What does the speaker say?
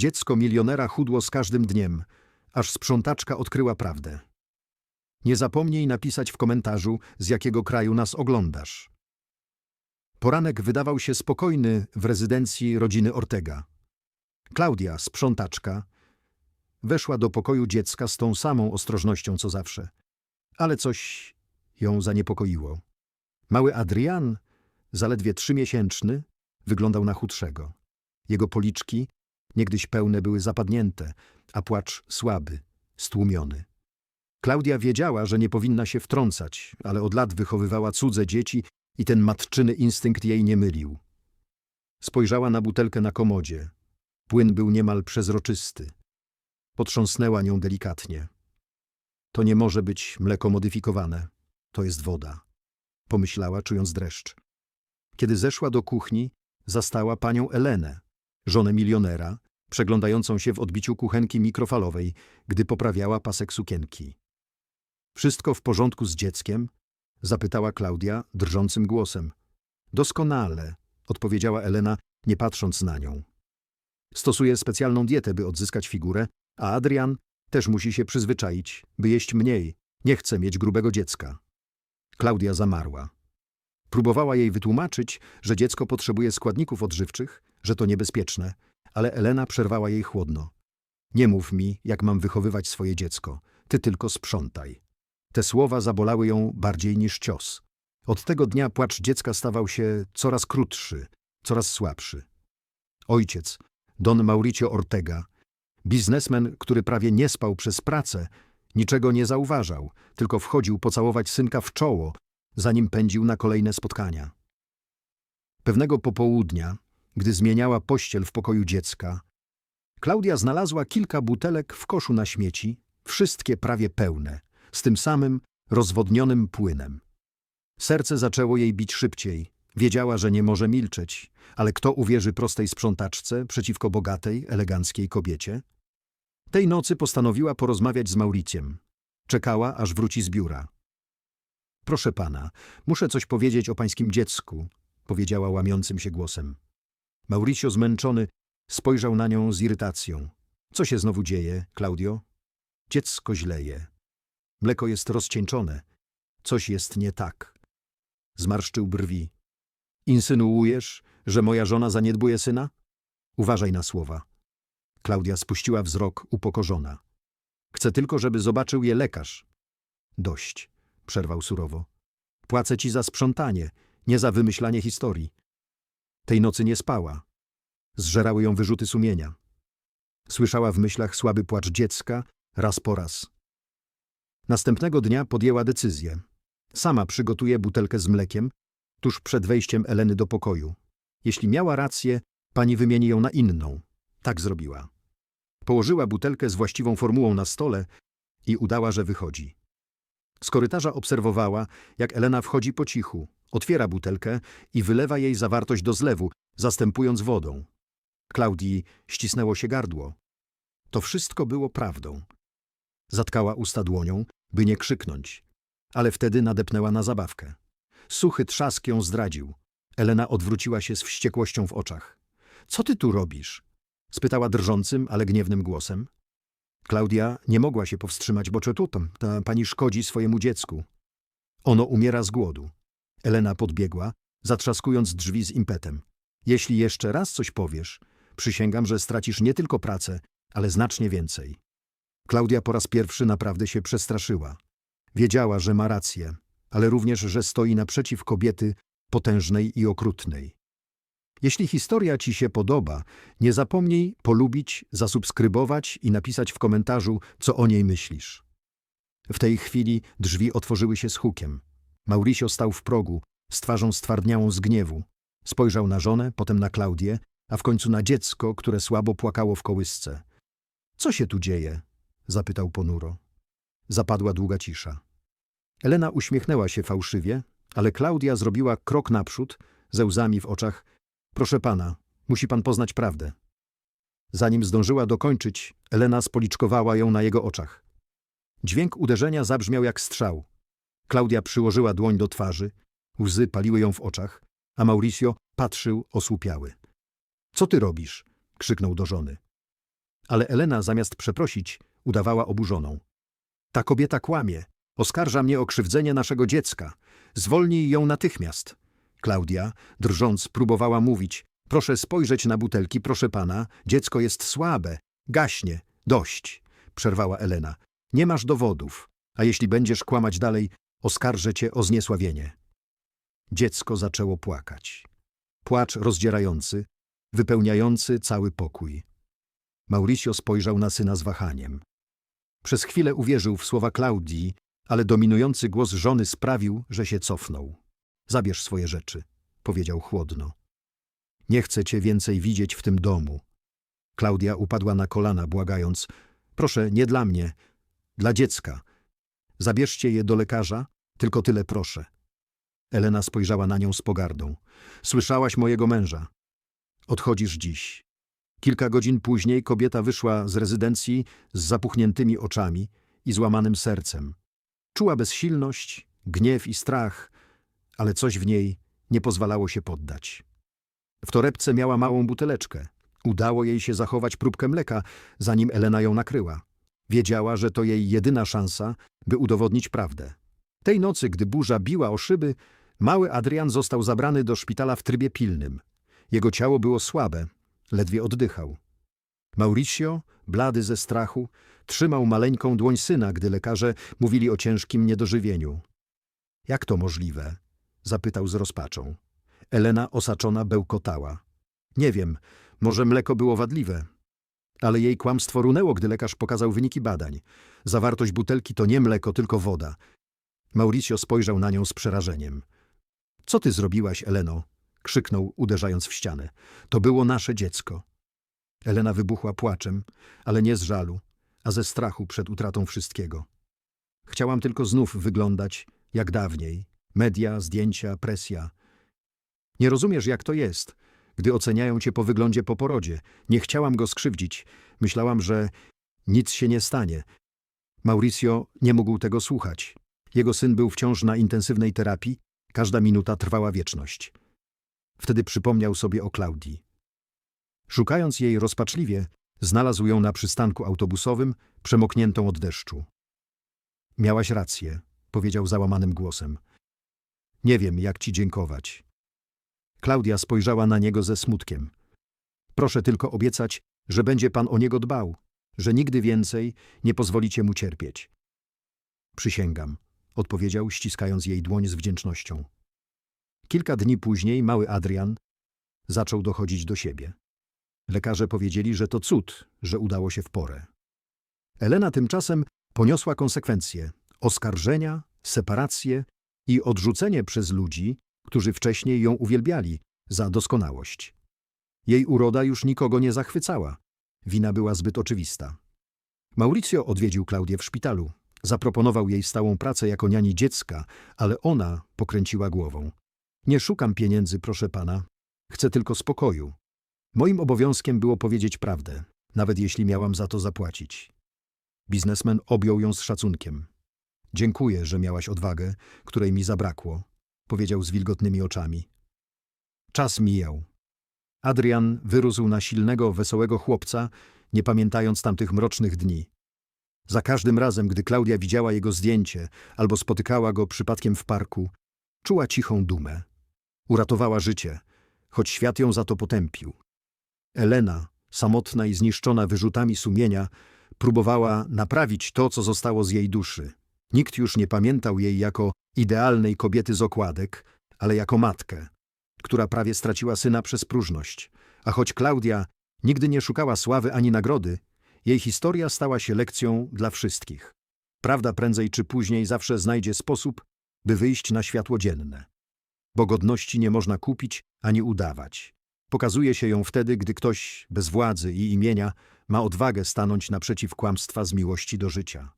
Dziecko milionera chudło z każdym dniem, aż sprzątaczka odkryła prawdę. Nie zapomnij napisać w komentarzu, z jakiego kraju nas oglądasz. Poranek wydawał się spokojny w rezydencji rodziny Ortega. Klaudia, sprzątaczka, weszła do pokoju dziecka z tą samą ostrożnością co zawsze. Ale coś ją zaniepokoiło. Mały Adrian, zaledwie trzymiesięczny, wyglądał na chudszego. Jego policzki, niegdyś pełne, były zapadnięte, a płacz słaby, stłumiony. Klaudia wiedziała, że nie powinna się wtrącać, ale od lat wychowywała cudze dzieci i ten matczyny instynkt jej nie mylił. Spojrzała na butelkę na komodzie. Płyn był niemal przezroczysty. Potrząsnęła nią delikatnie. To nie może być mleko modyfikowane. To jest woda. Pomyślała, czując dreszcz. Kiedy zeszła do kuchni, zastała panią Elenę, żonę milionera, przeglądającą się w odbiciu kuchenki mikrofalowej, gdy poprawiała pasek sukienki. Wszystko w porządku z dzieckiem? Zapytała Klaudia drżącym głosem. Doskonale, odpowiedziała Elena, nie patrząc na nią. Stosuje specjalną dietę, by odzyskać figurę, a Adrian też musi się przyzwyczaić, by jeść mniej. Nie chce mieć grubego dziecka. Klaudia zamarła. Próbowała jej wytłumaczyć, że dziecko potrzebuje składników odżywczych, że to niebezpieczne, ale Elena przerwała jej chłodno. Nie mów mi, jak mam wychowywać swoje dziecko. Ty tylko sprzątaj. Te słowa zabolały ją bardziej niż cios. Od tego dnia płacz dziecka stawał się coraz krótszy, coraz słabszy. Ojciec, Don Mauricio Ortega, biznesmen, który prawie nie spał przez pracę, niczego nie zauważał, tylko wchodził pocałować synka w czoło, zanim pędził na kolejne spotkania. Pewnego popołudnia, gdy zmieniała pościel w pokoju dziecka, Klaudia znalazła kilka butelek w koszu na śmieci, wszystkie prawie pełne, z tym samym rozwodnionym płynem. Serce zaczęło jej bić szybciej. Wiedziała, że nie może milczeć, ale kto uwierzy prostej sprzątaczce przeciwko bogatej, eleganckiej kobiecie? Tej nocy postanowiła porozmawiać z Mauriciem. Czekała, aż wróci z biura. Proszę pana, muszę coś powiedzieć o pańskim dziecku, powiedziała łamiącym się głosem. Mauricio zmęczony spojrzał na nią z irytacją. Co się znowu dzieje, Claudio? Dziecko źleje. Mleko jest rozcieńczone. Coś jest nie tak. Zmarszczył brwi. Insynuujesz, że moja żona zaniedbuje syna? Uważaj na słowa. Klaudia spuściła wzrok upokorzona. Chcę tylko, żeby zobaczył je lekarz. Dość, przerwał surowo. Płacę ci za sprzątanie, nie za wymyślanie historii. Tej nocy nie spała. Zżerały ją wyrzuty sumienia. Słyszała w myślach słaby płacz dziecka, raz po raz. Następnego dnia podjęła decyzję. Sama przygotuje butelkę z mlekiem, tuż przed wejściem Eleny do pokoju. Jeśli miała rację, pani wymieni ją na inną. Tak zrobiła. Położyła butelkę z właściwą formułą na stole i udała, że wychodzi. Z korytarza obserwowała, jak Elena wchodzi po cichu, otwiera butelkę i wylewa jej zawartość do zlewu, zastępując wodą. Klaudii ścisnęło się gardło. To wszystko było prawdą. Zatkała usta dłonią, by nie krzyknąć, ale wtedy nadepnęła na zabawkę. Suchy trzask ją zdradził. Elena odwróciła się z wściekłością w oczach. Co ty tu robisz? spytała drżącym, ale gniewnym głosem. Klaudia nie mogła się powstrzymać, bo czetutam, ta pani szkodzi swojemu dziecku. Ono umiera z głodu. Elena podbiegła, zatrzaskując drzwi z impetem. Jeśli jeszcze raz coś powiesz, przysięgam, że stracisz nie tylko pracę, ale znacznie więcej. Klaudia po raz pierwszy naprawdę się przestraszyła. Wiedziała, że ma rację, ale również, że stoi naprzeciw kobiety potężnej i okrutnej. Jeśli historia Ci się podoba, nie zapomnij polubić, zasubskrybować i napisać w komentarzu, co o niej myślisz. W tej chwili drzwi otworzyły się z hukiem. Mauricio stał w progu, z twarzą stwardniałą z gniewu. Spojrzał na żonę, potem na Klaudię, a w końcu na dziecko, które słabo płakało w kołysce. Co się tu dzieje? zapytał ponuro. Zapadła długa cisza. Elena uśmiechnęła się fałszywie, ale Klaudia zrobiła krok naprzód, ze łzami w oczach. Proszę pana, musi pan poznać prawdę. Zanim zdążyła dokończyć, Elena spoliczkowała ją na jego oczach. Dźwięk uderzenia zabrzmiał jak strzał. Klaudia przyłożyła dłoń do twarzy, łzy paliły ją w oczach, a Mauricio patrzył osłupiały. Co ty robisz? krzyknął do żony. Ale Elena zamiast przeprosić, udawała oburzoną. Ta kobieta kłamie. Oskarża mnie o krzywdzenie naszego dziecka. Zwolnij ją natychmiast. Klaudia, drżąc, próbowała mówić. Proszę spojrzeć na butelki, proszę pana. Dziecko jest słabe. Gaśnie. Dość. Przerwała Elena. Nie masz dowodów. A jeśli będziesz kłamać dalej, oskarżę cię o zniesławienie. Dziecko zaczęło płakać. Płacz rozdzierający, wypełniający cały pokój. Mauricio spojrzał na syna z wahaniem. Przez chwilę uwierzył w słowa Klaudii, ale dominujący głos żony sprawił, że się cofnął. Zabierz swoje rzeczy, powiedział chłodno. Nie chcę cię więcej widzieć w tym domu. Klaudia upadła na kolana, błagając: Proszę, nie dla mnie, dla dziecka. Zabierzcie je do lekarza, tylko tyle proszę. Elena spojrzała na nią z pogardą. Słyszałaś mojego męża. Odchodzisz dziś. Kilka godzin później kobieta wyszła z rezydencji z zapuchniętymi oczami i złamanym sercem. Czuła bezsilność, gniew i strach, ale coś w niej nie pozwalało się poddać. W torebce miała małą buteleczkę. Udało jej się zachować próbkę mleka, zanim Elena ją nakryła. Wiedziała, że to jej jedyna szansa, by udowodnić prawdę. Tej nocy, gdy burza biła o szyby, mały Adrian został zabrany do szpitala w trybie pilnym. Jego ciało było słabe, ledwie oddychał. Mauricio, blady ze strachu, trzymał maleńką dłoń syna, gdy lekarze mówili o ciężkim niedożywieniu. Jak to możliwe? zapytał z rozpaczą. Elena osaczona bełkotała. Nie wiem, może mleko było wadliwe. Ale jej kłamstwo runęło, gdy lekarz pokazał wyniki badań. Zawartość butelki to nie mleko, tylko woda. Mauricio spojrzał na nią z przerażeniem. Co ty zrobiłaś, Eleno? krzyknął, uderzając w ścianę. To było nasze dziecko. Elena wybuchła płaczem, ale nie z żalu, a ze strachu przed utratą wszystkiego. Chciałam tylko znów wyglądać jak dawniej. Media, zdjęcia, presja. Nie rozumiesz, jak to jest, gdy oceniają cię po wyglądzie po porodzie. Nie chciałam go skrzywdzić. Myślałam, że nic się nie stanie. Mauricio nie mógł tego słuchać. Jego syn był wciąż na intensywnej terapii. Każda minuta trwała wieczność. Wtedy przypomniał sobie o Klaudii. Szukając jej rozpaczliwie, znalazł ją na przystanku autobusowym, przemokniętą od deszczu. Miałaś rację, powiedział załamanym głosem. Nie wiem, jak ci dziękować. Klaudia spojrzała na niego ze smutkiem. Proszę tylko obiecać, że będzie pan o niego dbał, że nigdy więcej nie pozwolicie mu cierpieć. Przysięgam, odpowiedział, ściskając jej dłoń z wdzięcznością. Kilka dni później mały Adrian zaczął dochodzić do siebie. Lekarze powiedzieli, że to cud, że udało się w porę. Elena tymczasem poniosła konsekwencje oskarżenia, separację i odrzucenie przez ludzi, którzy wcześniej ją uwielbiali za doskonałość. Jej uroda już nikogo nie zachwycała. Wina była zbyt oczywista. Mauricio odwiedził Klaudię w szpitalu. Zaproponował jej stałą pracę jako niani dziecka, ale ona pokręciła głową. Nie szukam pieniędzy, proszę pana. Chcę tylko spokoju. Moim obowiązkiem było powiedzieć prawdę, nawet jeśli miałam za to zapłacić. Biznesmen objął ją z szacunkiem. Dziękuję, że miałaś odwagę, której mi zabrakło, powiedział z wilgotnymi oczami. Czas mijał. Adrian wyrósł na silnego, wesołego chłopca, nie pamiętając tamtych mrocznych dni. Za każdym razem, gdy Klaudia widziała jego zdjęcie albo spotykała go przypadkiem w parku, czuła cichą dumę. Uratowała życie, choć świat ją za to potępił. Elena, samotna i zniszczona wyrzutami sumienia, próbowała naprawić to, co zostało z jej duszy. Nikt już nie pamiętał jej jako idealnej kobiety z okładek, ale jako matkę, która prawie straciła syna przez próżność. A choć Klaudia nigdy nie szukała sławy ani nagrody, jej historia stała się lekcją dla wszystkich. Prawda prędzej czy później zawsze znajdzie sposób, by wyjść na światło dzienne. Bo godności nie można kupić ani udawać. Pokazuje się ją wtedy, gdy ktoś bez władzy i imienia ma odwagę stanąć naprzeciw kłamstwa z miłości do życia.